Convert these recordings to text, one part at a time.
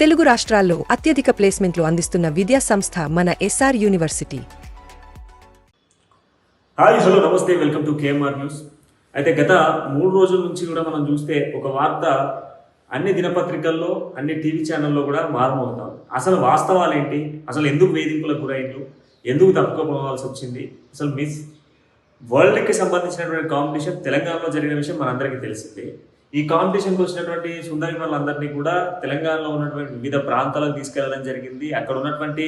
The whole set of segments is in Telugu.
తెలుగు రాష్ట్రాల్లో అత్యధిక ప్లేస్మెంట్లు అందిస్తున్న విద్యా సంస్థ మన S R university. Hi hello నమస్తే welcome to K M R news. అయితే గత మూడు రోజుల నుంచి కూడా మనం చూస్తే ఒక వార్త అన్ని దినపత్రికల్లో అన్ని టీవీ ఛానల్లో కూడా మారుమవుతాం అసలు వాస్తవాలు ఏంటి? అసలు ఎందుకు వేధింపులకు గురైండ్రు? ఎందుకు తప్పుకోవాల్సి వచ్చింది? అసలు మిస్ వరల్డ్కి సంబంధించినటువంటి కాంపిటీషన్ తెలంగాణలో జరిగిన విషయం మనందరికీ తెలిసిందే. ఈ కాంపిటీషన్కి వచ్చినటువంటి సుందరి వాళ్ళందరినీ కూడా తెలంగాణలో ఉన్నటువంటి వివిధ ప్రాంతాలకు తీసుకెళ్ళడం జరిగింది. అక్కడ ఉన్నటువంటి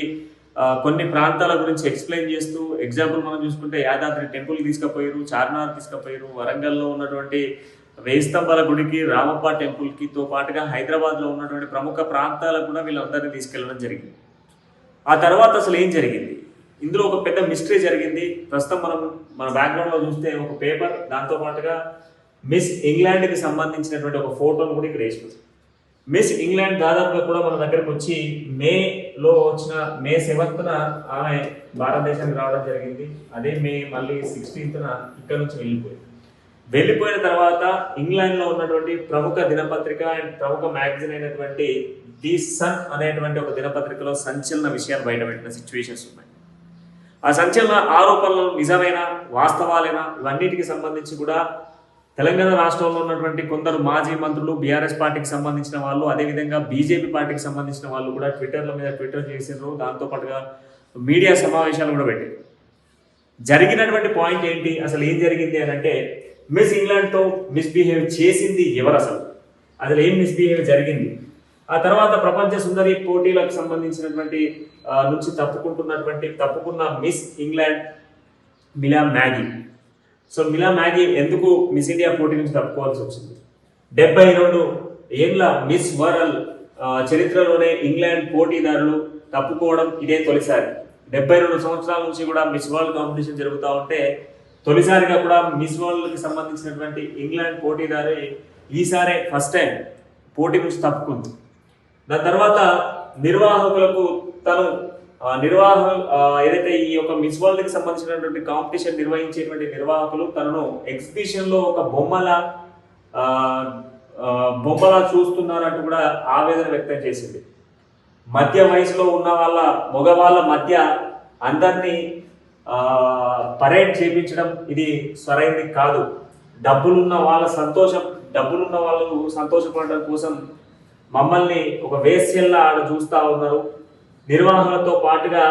కొన్ని ప్రాంతాల గురించి ఎక్స్ప్లెయిన్ చేస్తూ ఎగ్జాంపుల్ మనం చూసుకుంటే యాదాద్రి టెంపుల్ తీసుకుపోయారు చార్మినార్ తీసుకుపోయారు వరంగల్లో ఉన్నటువంటి వేయి స్తంభాల గుడికి రామప్ప టెంపుల్కి తో పాటుగా హైదరాబాద్లో ఉన్నటువంటి ప్రముఖ ప్రాంతాలకు కూడా వీళ్ళందరినీ తీసుకెళ్ళడం జరిగింది. ఆ తర్వాత అసలు ఏం జరిగింది? ఇందులో ఒక పెద్ద మిస్టరీ జరిగింది. ప్రస్తుతం మనం మన బ్యాక్గ్రౌండ్లో చూస్తే ఒక పేపర్ దాంతో పాటుగా మిస్ ఇంగ్లాండ్కి సంబంధించినటువంటి ఒక ఫోటోను కూడా ఇక్కడ వేసుకోవచ్చు మిస్ ఇంగ్లాండ్ దాదాపుగా కూడా మన దగ్గరకు వచ్చి మేలో వచ్చిన మే సెవెంత్న ఆమె భారతదేశానికి రావడం జరిగింది. అదే మే మళ్ళీ సిక్స్టీన్త్న ఇక్కడ నుంచి వెళ్ళిపోయింది. వెళ్ళిపోయిన తర్వాత ఇంగ్లాండ్లో ఉన్నటువంటి ప్రముఖ దినపత్రిక అండ్ ప్రముఖ మ్యాగజైన్ అయినటువంటి ది సన్ అనేటువంటి ఒక దినపత్రికలో సంచలన విషయాలు బయటపెట్టిన సిచ్యువేషన్స్ ఉన్నాయి. ఆ సంచలన ఆరోపణలు నిజమైన? వాస్తవాలైన? ఇవన్నిటికి సంబంధించి కూడా తెలంగాణ రాష్ట్రంలో ఉన్నటువంటి కొందరు మాజీ మంత్రులు బీఆర్ఎస్ పార్టీకి సంబంధించిన వాళ్ళు అదేవిధంగా బీజేపీ పార్టీకి సంబంధించిన వాళ్ళు కూడా ట్విట్టర్ల మీద ట్విట్టర్ చేసినారు దాంతోపాటుగా మీడియా సమావేశాలు కూడా పెట్టారు. జరిగినటువంటి పాయింట్ ఏంటి? అసలు ఏం జరిగింది అని అంటే మిస్ ఇంగ్లాండ్తో మిస్బిహేవ్ చేసింది ఎవరు అసలు? అసలు ఏం మిస్బిహేవ్ జరిగింది? ఆ తర్వాత ప్రపంచ సుందరి పోటీలకు సంబంధించినటువంటి నుంచి తప్పుకుంటున్నటువంటి తప్పుకున్న Miss England Milla Magee. So Milla Magee ఎందుకు మిస్ ఇండియా పోటీ నుంచి తప్పుకోవాల్సి వచ్చింది? డెబ్బై రెండు ఏళ్ళ మిస్ వరల్డ్ చరిత్రలోనే ఇంగ్లాండ్ పోటీదారులు తప్పుకోవడం ఇదే తొలిసారి. డెబ్బై రెండు సంవత్సరాల నుంచి కూడా మిస్ వరల్డ్ కాంపిటీషన్ జరుగుతూ ఉంటే తొలిసారిగా కూడా మిస్ వరల్డ్కి సంబంధించినటువంటి ఇంగ్లాండ్ పోటీదారు ఈసారే ఫస్ట్ టైం పోటీ నుంచి తప్పుకుంది. దాని తర్వాత నిర్వాహకులకు తను నిర్వాహ ఏదైతే ఈ యొక్క మిస్ వరల్డ్కి సంబంధించినటువంటి కాంపిటీషన్ నిర్వహించేటువంటి నిర్వాహకులు తనను ఎగ్జిబిషన్లో ఒక బొమ్మల బొమ్మలా చూస్తున్నారంటూ కూడా ఆవేదన వ్యక్తం చేసింది. మధ్య వయసులో ఉన్న వాళ్ళ మగవాళ్ళ మధ్య అందరినీ పరేడ్ చేపించడం ఇది సరైనది కాదు. డబ్బులున్న వాళ్ళ సంతోషం డబ్బులున్న వాళ్ళు సంతోషపడడం కోసం మమ్మల్ని ఒక వేస్యల్లా ఆడ చూస్తూ ఉన్నారు. నిర్వహణతో పాటుగా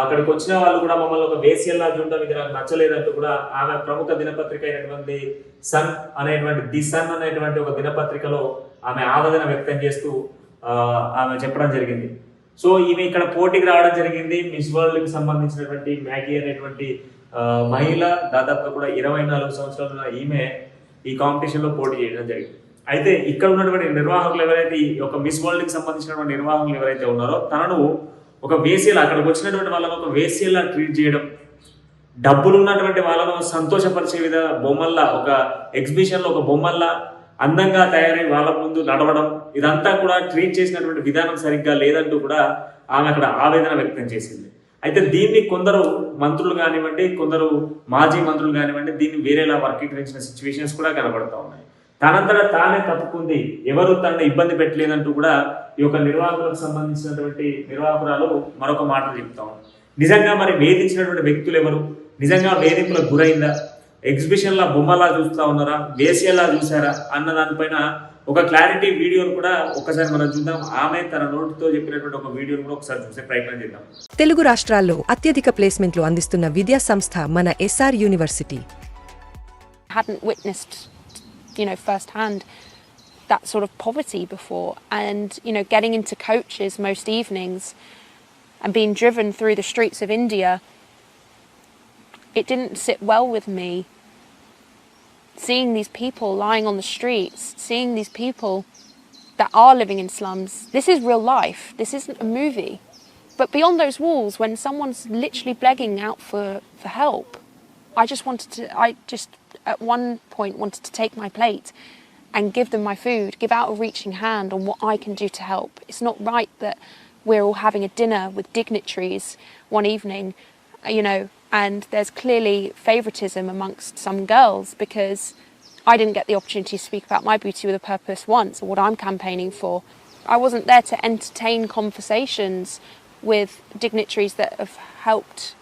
అక్కడికి వచ్చిన వాళ్ళు కూడా మమ్మల్ని ఒక వేస్యల్లా చూడడం ఇది నాకు నచ్చలేదంటూ కూడా ఆమె ప్రముఖ దినపత్రిక అయినటువంటి సన్ అనేటువంటి ది సన్ అనేటువంటి ఒక దినపత్రికలో ఆమె ఆవేదన వ్యక్తం చేస్తూ ఆమె చెప్పడం జరిగింది. సో ఈమె ఇక్కడ పోటీకి రావడం జరిగింది. మిస్ వరల్డ్కి సంబంధించినటువంటి మ్యాగీ అనేటువంటి మహిళ దాదాపుగా కూడా ఇరవై నాలుగు సంవత్సరాలు ఈమె ఈ కాంపిటీషన్లో పోటీ చేయడం జరిగింది. అయితే ఇక్కడ ఉన్నటువంటి నిర్వాహకులు ఎవరైతే ఈ ఒక మిస్ వరల్డ్కి సంబంధించినటువంటి నిర్వాహకులు ఎవరైతే ఉన్నారో తనను ఒక వేసేలా అక్కడికి వచ్చినటువంటి వాళ్ళని ఒక వేసేలా ట్రీట్ చేయడం డబ్బులు ఉన్నటువంటి వాళ్ళను సంతోషపరిచే విధ బొమ్మల్లా ఒక ఎగ్జిబిషన్లో ఒక బొమ్మల్లా అందంగా తయారై వాళ్ళ ముందు నడవడం ఇదంతా కూడా ట్రీట్ చేసినటువంటి విధానం సరిగ్గా లేదంటూ కూడా ఆమె అక్కడ ఆవేదన వ్యక్తం చేసింది. అయితే దీన్ని కొందరు మంత్రులు కానివ్వండి కొందరు మాజీ మంత్రులు కానివ్వండి దీన్ని వేరేలా వర్గీకరించిన సిచ్యువేషన్స్ కూడా కనబడతా ఉన్నాయి. తనంతటా తానే తప్పుకుంది. ఎవరు తనని ఇబ్బంది పెట్టలేదంటూ కూడా ఈ యొక్క నిర్వాహకులకు సంబంధించినటువంటి నిర్వాహకురాలు మరొక మాట చెప్తా నిజంగా మరి వేధించినటువంటి వ్యక్తులు ఎవరు? నిజంగా వేధింపులకు గురైందా? ఎగ్జిబిషన్ లా బొమ్మలా చూస్తా ఉన్నారా? వేసేలా చూసారా అన్న దానిపైన ఒక క్లారిటీ వీడియోను కూడా ఒకసారి మనం చూద్దాం. ఆమె తన నోటితో చెప్పినటువంటి ఒక వీడియోను కూడా ఒకసారి చూసే ప్రయత్నం చేద్దాం. తెలుగు రాష్ట్రాల్లో అత్యధిక ప్లేస్మెంట్లు అందిస్తున్న విద్యా సంస్థ మన S R university. You know, firsthand that sort of poverty before. And, you know, getting into coaches most evenings and being driven through the streets of India, it didn't sit well with me. Seeing these people lying on the streets, seeing these people that are living in slums, this is real life. This isn't a movie. But beyond those walls, when someone's literally begging out for, for help, I just wanted to, I just at one point wanted to take my plate and give them my food, give out a reaching hand on what I can do to help. It's not right that we're all having a dinner with dignitaries one evening, you know, and there's clearly favouritism amongst some girls because I didn't get the opportunity to speak about my beauty with a purpose once or what I'm campaigning for. I wasn't there to entertain conversations with dignitaries that have helped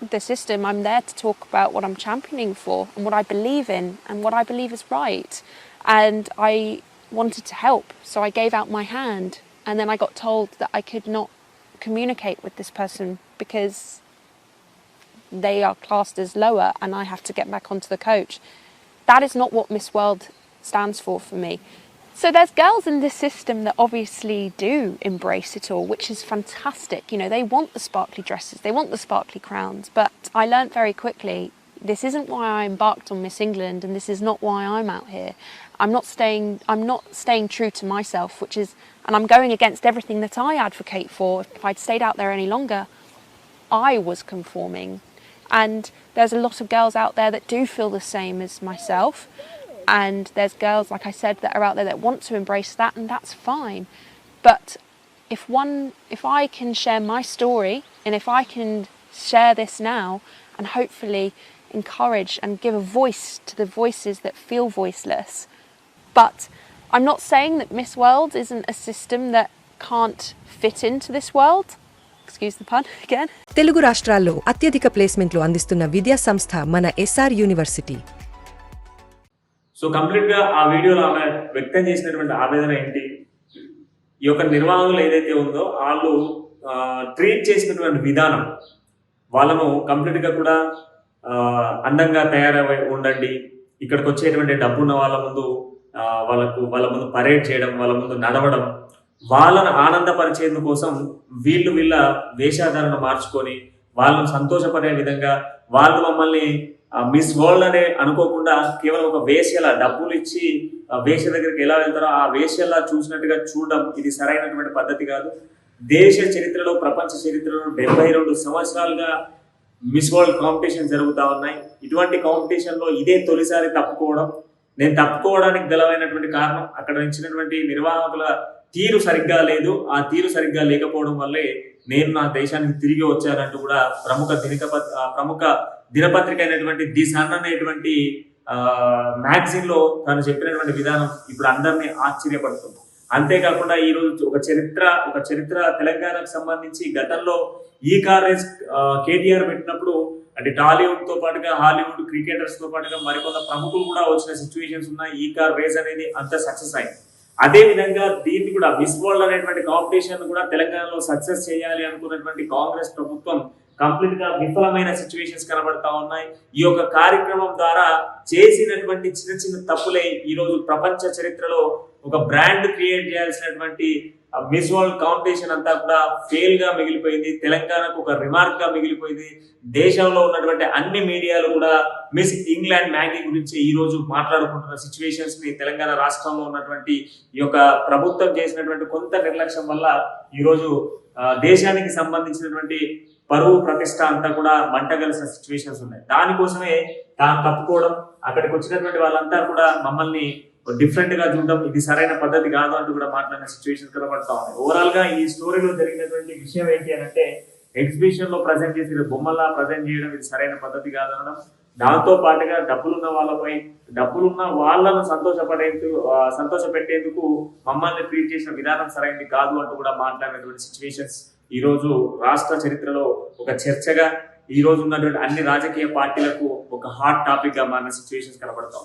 the system. I'm there to talk about what I'm championing for and what I believe in and what I believe is right. And I wanted to help, so I gave out my hand. And then I got told that I could not communicate with this person because they are classed as lower and I have to get back onto the coach. That is not what Miss World stands for for me. So there's girls in this system that obviously do embrace it all, which is fantastic. You know, they want the sparkly dresses, they want the sparkly crowns, but I learnt very quickly this isn't why I embarked on Miss England and this is not why I'm out here. I'm not staying I'm not staying true to myself, which is and I'm going against everything that I advocate for. If I'd stayed out there any longer, I was conforming. And there's a lot of girls out there that do feel the same as myself. And there's girls, like I said, that are out there that want to embrace that, and that's fine. But if one, if I can share my story, and if I can share this now, and hopefully encourage and give a voice to the voices that feel voiceless. But I'm not saying that Miss World isn't a system that can't fit into this world. Excuse the pun again. Telugu రాష్ట్రాల్లో అత్యధిక ప్లేస్మెంట్లు అందిస్తున్న విద్యా సంస్థ మన ఎస్ఆర్ యూనివర్సిటీ సో కంప్లీట్గా ఆ వీడియోలో ఆమె వ్యక్తం చేసినటువంటి ఆవేదన ఏంటి? ఈ యొక్క నిర్వాహకులు ఏదైతే ఉందో వాళ్ళు ట్రీట్ చేసినటువంటి విధానం వాళ్ళను కంప్లీట్గా కూడా అందంగా తయారై ఉండండి. ఇక్కడికి వచ్చేటువంటి డబ్బున్న వాళ్ళ ముందు వాళ్ళకు వాళ్ళ ముందు పరేడ్ చేయడం వాళ్ళ ముందు నడవడం వాళ్ళను ఆనందపరిచేందు కోసం వీళ్ళు వీళ్ళ వేషాధారణ మార్చుకొని వాళ్ళను సంతోషపడే విధంగా వాళ్ళు మమ్మల్ని మిస్ వరల్డ్ అనే అనుకోకుండా కేవలం ఒక వేశ్యల డబ్బులు ఇచ్చి ఆ వేశ్య దగ్గరికి ఎలా వెళ్తారో ఆ వేశ్యలా చూసినట్టుగా చూడడం ఇది సరైనటువంటి పద్ధతి కాదు. దేశ చరిత్రలో ప్రపంచ చరిత్రలో డెబ్బై రెండు సంవత్సరాలుగా మిస్ వరల్డ్ కాంపిటీషన్ జరుగుతూ ఉన్నాయి. ఇటువంటి కాంపిటీషన్లో ఇదే తొలిసారి తప్పుకోవడం. నేను తప్పుకోవడానికి గలవైనటువంటి కారణం అక్కడ ఇచ్చినటువంటి నిర్వాహకుల తీరు సరిగ్గా లేదు. ఆ తీరు సరిగ్గా లేకపోవడం వల్లే నేను నా దేశానికి తిరిగి వచ్చానంటూ కూడా ప్రముఖ దినక ప్రముఖ దినపత్రిక అయినటువంటి ది సన్ అనేటువంటి మ్యాగజైన్లో తను చెప్పినటువంటి విధానం ఇప్పుడు అందరినీ ఆశ్చర్యపడుతుంది. అంతేకాకుండా ఈ రోజు ఒక చరిత్ర ఒక చరిత్ర తెలంగాణకు సంబంధించి గతంలో ఈ కార్ రేస్ కేటీఆర్ పెట్టినప్పుడు అంటే టాలీవుడ్తో పాటుగా హాలీవుడ్ క్రికెటర్స్తో పాటుగా మరికొంత ప్రముఖులు కూడా వచ్చిన సిచ్యువేషన్స్ ఉన్నాయి ఈ కార్ రేస్ అనేది అంత సక్సెస్ అయింది. అదే విధంగా దీన్ని కూడా మిస్ వరల్డ్ అనేటువంటి కాంపిటీషన్ కూడా తెలంగాణలో సక్సెస్ చేయాలి అనుకున్నటువంటి కాంగ్రెస్ ప్రభుత్వం కంప్లీట్గా విఫలమైన సిచ్యువేషన్స్ కనబడతా ఉన్నాయి. ఈ యొక్క కార్యక్రమం ద్వారా చేసినటువంటి చిన్న చిన్న తప్పులే ఈరోజు ప్రపంచ చరిత్రలో ఒక బ్రాండ్ క్రియేట్ చేయాల్సినటువంటి మిస్ వరల్డ్ కాంపిటీషన్ అంతా కూడా ఫెయిల్గా మిగిలిపోయింది. తెలంగాణకు ఒక రిమార్క్గా మిగిలిపోయింది. దేశంలో ఉన్నటువంటి అన్ని మీడియాలు కూడా మిస్ ఇంగ్లాండ్ మ్యాగీ గురించి ఈ రోజు మాట్లాడుకుంటున్న సిచ్యువేషన్స్ని తెలంగాణ రాష్ట్రంలో ఉన్నటువంటి ఈ యొక్క ప్రభుత్వం చేసినటువంటి కొంత నిర్లక్ష్యం వల్ల ఈరోజు దేశానికి సంబంధించినటువంటి పరువు ప్రతిష్ట అంతా కూడా మంటగలిసిన సిచ్యువేషన్స్ ఉన్నాయి. దానికోసమే తాను తప్పుకోవడం అక్కడికి వచ్చినటువంటి వాళ్ళంతా కూడా మమ్మల్ని డిఫరెంట్గా చూడడం ఇది సరైన పద్ధతి కాదు అంటూ కూడా మాట్లాడిన సిచ్యువేషన్ కనబడతా ఉన్నాయి. ఓవరాల్గా ఈ స్టోరీలో జరిగినటువంటి విషయం ఏంటి అని అంటే ఎగ్జిబిషన్లో ప్రజెంట్ చేసిన బొమ్మలా ప్రజెంట్ చేయడం ఇది సరైన పద్ధతి కాదనడం దాంతో పాటుగా డబ్బులున్న వాళ్ళపై డబ్బులున్న వాళ్ళను సంతోషపడేందుకు సంతోష సంతోషపెట్టేందుకు మమ్మల్ని ట్రీట్ చేసిన విధానం సరైనది కాదు అంటూ కూడా మాట్లాడినటువంటి సిచ్యువేషన్స్ ఈ రోజు రాష్ట్ర చరిత్రలో ఒక చర్చగా ఈ రోజు ఉన్నటువంటి అన్ని రాజకీయ పార్టీలకు ఒక హాట్ టాపిక్గా మారిన సిచ్యువేషన్స్ కనబడతాం